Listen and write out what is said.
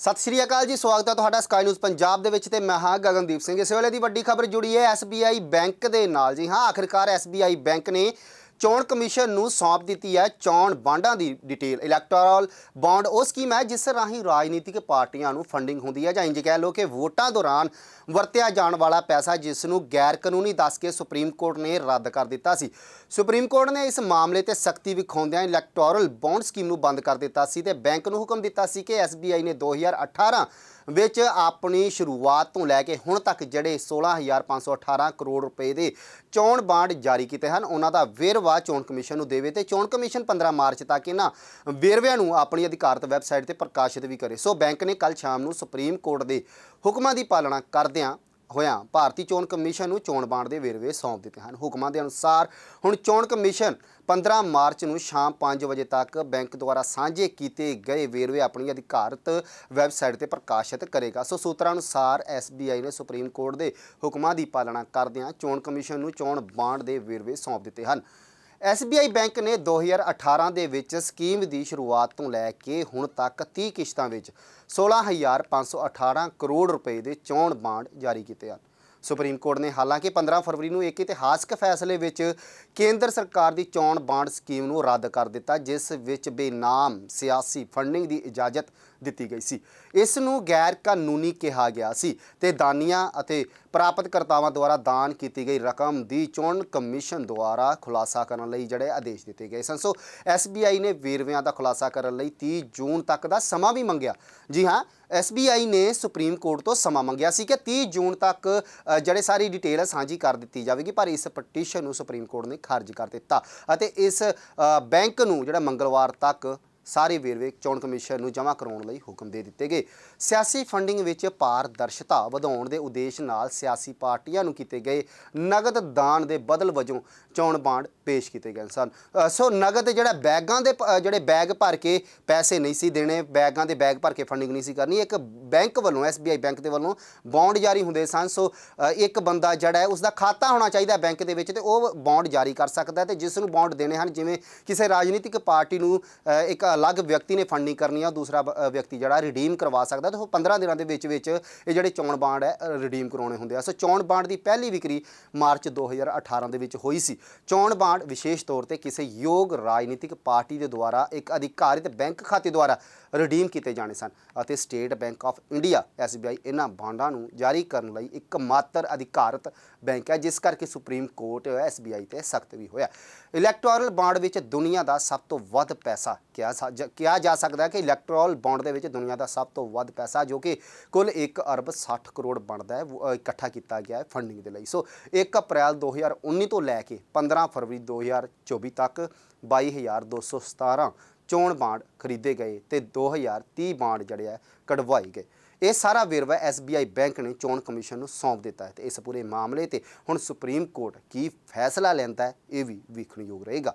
ਸਤਿ ਸ਼੍ਰੀ ਅਕਾਲ ਜੀ, ਸਵਾਗਤ ਹੈ ਤੁਹਾਡਾ ਸਕਾਈ ਨਿਊਜ਼ ਪੰਜਾਬ ਦੇ ਵਿੱਚ ਤੇ ਮੈਂ ਹਾਂ ਗਗਨਦੀਪ ਸਿੰਘ। ਇਸ ਵੇਲੇ ਦੀ ਵੱਡੀ ਖਬਰ ਜੁੜੀ ਹੈ SBI ਬੈਂਕ ਦੇ ਨਾਲ। ਜੀ ਹਾਂ, ਆਖਿਰਕਾਰ SBI ਬੈਂਕ ਨੇ ਚੋਣ ਕਮਿਸ਼ਨ ਨੂੰ ਸੌਂਪ ਦਿੱਤੀ ਹੈ ਚੋਣ ਬਾਂਡਾਂ ਦੀ ਡਿਟੇਲ ਇਲੈਕਟੋਰਲ ਬੌਂਡ ਉਹ ਸਕੀਮ ਹੈ ਜਿਸ ਰਾਹੀਂ ਰਾਜਨੀਤਿਕ ਪਾਰਟੀਆਂ ਨੂੰ ਫੰਡਿੰਗ ਹੁੰਦੀ ਹੈ ਜਾਂ ਇੰਜ ਕਹਿ ਲਓ ਕਿ ਵੋਟਾਂ ਦੌਰਾਨ ਵਰਤਿਆ ਜਾਣ ਵਾਲਾ ਪੈਸਾ ਜਿਸ ਨੂੰ ਗੈਰ ਕਾਨੂੰਨੀ ਦੱਸ ਕੇ ਸੁਪਰੀਮ ਕੋਰਟ ਨੇ ਰੱਦ ਕਰ ਦਿੱਤਾ ਸੀ। ਸੁਪਰੀਮ ਕੋਰਟ ਨੇ ਇਸ ਮਾਮਲੇ ਤੇ ਸਖਤੀ ਵਿਖਾਉਂਦਿਆਂ ਇਲੈਕਟੋਰਲ ਬੌਂਡ ਸਕੀਮ ਨੂੰ ਬੰਦ ਕਰ ਦਿੱਤਾ ਸੀ ਤੇ ਬੈਂਕ ਨੂੰ ਹੁਕਮ ਦਿੱਤਾ ਸੀ ਕਿ SBI ਨੇ 2018 ਵਿੱਚ ਆਪਣੀ ਸ਼ੁਰੂਆਤ ਤੋਂ ਲੈ ਕੇ ਹੁਣ ਤੱਕ ਜਿਹੜੇ 16518 ਕਰੋੜ ਰੁਪਏ ਦੇ ਚੋਣ ਬਾਂਡ ਜਾਰੀ ਕੀਤੇ ਹਨ, ਉਹਨਾਂ ਦਾ ਵੇਰਵਾ ਚੋਣ ਕਮਿਸ਼ਨ ਨੂੰ ਦੇਵੇ ਤੇ ਚੋਣ ਕਮਿਸ਼ਨ 15 ਮਾਰਚ ਤੱਕ ਇਹਨਾਂ ਵੇਰਵਿਆਂ ਨੂੰ ਆਪਣੀ ਅਧਿਕਾਰਤ ਵੈਬਸਾਈਟ ਤੇ ਪ੍ਰਕਾਸ਼ਿਤ ਵੀ ਕਰੇ। ਸੋ ਬੈਂਕ ਨੇ ਕੱਲ ਸ਼ਾਮ ਨੂੰ ਸੁਪਰੀਮ ਕੋਰਟ ਦੇ ਹੁਕਮਾਂ ਦੀ ਪਾਲਣਾ ਕਰਦਿਆਂ ਹੋਇਆਂ ਭਾਰਤੀ ਚੋਣ ਕਮਿਸ਼ਨ ਨੂੰ ਚੋਣ ਬਾਂਡ ਦੇ ਵੇਰਵੇ ਸੌਂਪ ਦਿੱਤੇ ਹਨ। ਹੁਕਮਾਂ ਦੇ ਅਨੁਸਾਰ ਹੁਣ ਚੋਣ ਕਮਿਸ਼ਨ 15 ਮਾਰਚ ਨੂੰ ਸ਼ਾਮ 5 ਵਜੇ ਤੱਕ ਬੈਂਕ ਦੁਆਰਾ ਸਾਂਝੇ ਕੀਤੇ ਗਏ ਵੇਰਵੇ ਆਪਣੀ ਅਧਿਕਾਰਤ ਵੈਬਸਾਈਟ ਤੇ ਪ੍ਰਕਾਸ਼ਿਤ ਕਰੇਗਾ। ਸੋ ਸੂਤਰਾਂ ਅਨੁਸਾਰ SBI ਨੇ ਸੁਪਰੀਮ ਕੋਰਟ ਦੇ ਹੁਕਮਾਂ ਦੀ ਪਾਲਣਾ ਕਰਦਿਆਂ ਚੋਣ ਕਮਿਸ਼ਨ ਨੂੰ ਚੋਣ ਬਾਂਡ ਦੇ ਵੇਰਵੇ ਸੌਂਪ ਦਿੱਤੇ ਹਨ। SBI ਬੈਂਕ ਨੇ 2018 ਦੇ ਵਿੱਚ ਸਕੀਮ ਦੀ ਸ਼ੁਰੂਆਤ ਤੋਂ ਲੈ ਕੇ ਹੁਣ ਤੱਕ 30 ਕਿਸ਼ਤਾਂ ਵਿੱਚ 16518 ਕਰੋੜ ਰੁਪਏ ਦੇ ਚੋਣ ਬਾਂਡ ਜਾਰੀ ਕੀਤੇ ਹਨ। ਸੁਪਰੀਮ ਕੋਰਟ ਨੇ ਹਾਲਾਂਕਿ 15 ਫਰਵਰੀ ਨੂੰ ਇੱਕ ਇਤਿਹਾਸਕ ਫੈਸਲੇ ਵਿੱਚ ਕੇਂਦਰ ਸਰਕਾਰ ਦੀ ਚੋਣ ਬਾਂਡ ਸਕੀਮ ਨੂੰ ਰੱਦ ਕਰ ਦਿੱਤਾ, ਜਿਸ ਵਿੱਚ ਬੇਨਾਮ ਸਿਆਸੀ ਫੰਡਿੰਗ ਦੀ ਇਜਾਜ਼ਤ ਦਿੱਤੀ ਗਈ ਸੀ। ਇਸ ਨੂੰ ਗੈਰ ਕਾਨੂੰਨੀ ਕਿਹਾ ਗਿਆ ਸੀ ਤੇ ਦਾਨੀਆਂ ਅਤੇ ਪ੍ਰਾਪਤਕਰਤਾਵਾਂ ਦੁਆਰਾ ਦਾਨ ਕੀਤੀ ਗਈ ਰਕਮ ਦੀ ਚੋਣ ਕਮਿਸ਼ਨ ਦੁਆਰਾ ਖੁਲਾਸਾ ਕਰਨ ਲਈ ਜਿਹੜੇ ਆਦੇਸ਼ ਦਿੱਤੇ ਗਏ ਸਨ। ਸੋ SBI ਨੇ ਵੇਰਵਿਆਂ ਦਾ ਖੁਲਾਸਾ ਕਰਨ ਲਈ 30 ਜੂਨ ਤੱਕ ਦਾ ਸਮਾਂ ਵੀ ਮੰਗਿਆ। ਜੀ ਹਾਂ SBI ਨੇ ਸੁਪਰੀਮ ਕੋਰਟ ਤੋਂ ਸਮਾਂ ਮੰਗਿਆ ਸੀ ਕਿ 30 ਜੂਨ ਤੱਕ ਜਿਹੜੇ ਸਾਰੀ ਡਿਟੇਲ ਸਾਂਝੀ ਕਰ ਦਿੱਤੀ ਜਾਵੇਗੀ, ਪਰ ਇਸ ਪਟੀਸ਼ਨ ਨੂੰ ਸੁਪਰੀਮ ਕੋਰਟ ਨੇ ਖਾਰਜ ਕਰ ਦਿੱਤਾ ਅਤੇ ਇਸ ਬੈਂਕ ਨੂੰ ਜਿਹੜਾ ਮੰਗਲਵਾਰ ਤੱਕ ਸਾਰੇ ਵੇਰਵੇ ਚੋਣ ਕਮਿਸ਼ਨ ਨੂੰ ਜਮ੍ਹਾਂ ਕਰਾਉਣ ਲਈ ਹੁਕਮ ਦੇ ਦਿੱਤੇ ਗਏ। ਸਿਆਸੀ ਫੰਡਿੰਗ ਵਿੱਚ ਪਾਰਦਰਸ਼ਤਾ ਵਧਾਉਣ ਦੇ ਉਦੇਸ਼ ਨਾਲ ਸਿਆਸੀ ਪਾਰਟੀਆਂ ਨੂੰ ਕੀਤੇ ਗਏ ਨਗਦ ਦਾਨ ਦੇ ਬਦਲ ਵਜੋਂ ਚੋਣ ਬਾਂਡ ਪੇਸ਼ ਕੀਤੇ ਗਏ ਸਨ। ਅ, ਸੋ ਨਗਦ ਜਿਹੜਾ ਬੈਗਾਂ ਦੇ ਪ- ਅ, ਜਿਹੜੇ ਬੈਗ ਭਰ ਕੇ ਪੈਸੇ ਨਹੀਂ ਸੀ ਦੇਣੇ ਬੈਗਾਂ ਦੇ ਬੈਗ ਭਰ ਕੇ ਫੰਡਿੰਗ ਨਹੀਂ ਸੀ ਕਰਨੀ ਇੱਕ ਬੈਂਕ ਵੱਲੋਂ SBI ਬੈਂਕ ਦੇ ਵੱਲੋਂ ਬੌਂਡ ਜਾਰੀ ਹੁੰਦੇ ਸਨ। ਸੋ ਅ, ਇੱਕ ਬੰਦਾ ਜਿਹੜਾ ਹੈ ਉਸ ਦਾ ਖਾਤਾ ਹੋਣਾ ਚਾਹੀਦਾ ਬੈਂਕ ਦੇ ਵਿੱਚ ਤੇ ਉਹ ਬੌਂਡ ਜਾਰੀ ਕਰ ਸਕਦਾ ਹੈ ਤੇ ਜਿਸ ਨੂੰ ਬੌਂਡ ਦੇਣੇ ਹਨ ਜਿਵੇਂ ਕਿਸੇ ਰਾਜਨੀਤਿਕ ਪਾਰਟੀ ਨੂੰ ਅ, ਇੱਕ ਅਲੱਗ ਵਿਅਕਤੀ ਨੇ ਫੰਡਿੰਗ ਕਰਨੀ ਆ ਦੂਸਰਾ ਬ- ਅ, ਵਿਅਕਤੀ ਜਿਹੜਾ ਰਿਡੀਮ ਕਰਵਾ ਸਕਦਾ ਤੇ ਉਹ 15 ਦਿਨਾਂ ਦੇ ਵਿੱਚ ਵਿੱਚ ਇਹ ਜਿਹੜੇ ਚੋਣ ਬਾਂਡ ਹੈ ਰਿਡੀਮ ਕਰਾਉਣੇ ਹੁੰਦੇ ਆ। ਸੋ ਚੋਣ ਬਾਂਡ ਦੀ ਪਹਿਲੀ ਵਿਕਰੀ ਮਾਰਚ 2018 ਦੇ ਵਿੱਚ ਹੋਈ ਸੀ। ਚੋਣ ਬਾਂਡ ਵਿਸ਼ੇਸ਼ ਤੌਰ ਤੇ ਕਿਸੇ ਯੋਗ ਰਾਜਨੀਤਿਕ ਪਾਰਟੀ ਦੇ ਦੁਆਰਾ ਇੱਕ ਅਧਿਕਾਰਿਤ ਬੈਂਕ ਖਾਤੇ ਦੁਆਰਾ ਰਿਡੀਮ ਕੀਤੇ ਜਾਣੇ ਸਨ ਅਤੇ State Bank of India SBI ਇਹਨਾਂ ਬਾਂਡਾਂ ਨੂੰ ਜਾਰੀ ਕਰਨ ਲਈ ਇੱਕ ਮਾਤਰ ਅਧਿਕਾਰਤ ਬੈਂਕ ਹੈ, ਜਿਸ ਕਰਕੇ ਸੁਪਰੀਮ ਕੋਰਟ SBI ਤੇ ਸਖਤ ਵੀ ਹੋਇਆ। ਇਲੈਕਟੋਰਲ ਬਾਂਡ ਵਿੱਚ ਦੁਨੀਆ ਦਾ ਸਭ ਤੋਂ ਵੱਧ ਪੈਸਾ ਕਿਹਾ ਸਾ- ਜ- ਕਿਹਾ ਜਾ ਸਕਦਾ ਹੈ ਕਿ ਇਲੈਕਟੋਰਲ ਬਾਂਡ ਦੇ ਵਿੱਚ ਦੁਨੀਆ ਦਾ ਸਭ ਤੋਂ ਵੱਧ ਪੈਸਾ, ਜੋ ਕਿ ਕੁੱਲ 1 ਅਰਬ 60 ਕਰੋੜ ਬਣਦਾ ਹੈ ਇਕੱਠਾ ਕੀਤਾ ਗਿਆ ਹੈ ਫੰਡਿੰਗ ਦੇ ਲਈ। ਸੋ 1 ਅਪ੍ਰੈਲ 2019 ਤੋਂ ਲੈ ਕੇ 15 ਫਰਵਰੀ 2024 ਤੱਕ 22217 ਚੋਣ ਬਾਂਡ ਖਰੀਦੇ ਗਏ ਤੇ 2030 ਬਾਂਡ ਜਿਹੜੇ ਆ ਕਢਵਾਏ ਗਏ। ਇਹ ਸਾਰਾ ਵੇਰਵਾ SBI ਬੈਂਕ ਨੇ ਚੋਣ ਕਮਿਸ਼ਨ ਨੂੰ ਸੌਂਪ ਦਿੱਤਾ ਹੈ ਤੇ ਇਸ ਪੂਰੇ ਮਾਮਲੇ ਤੇ ਹੁਣ ਸੁਪਰੀਮ ਕੋਰਟ ਕੀ ਫੈਸਲਾ ਲੈਂਦਾ ਹੈ ਇਹ ਵੀ ਵੇਖਣਯੋਗ ਰਹੇਗਾ।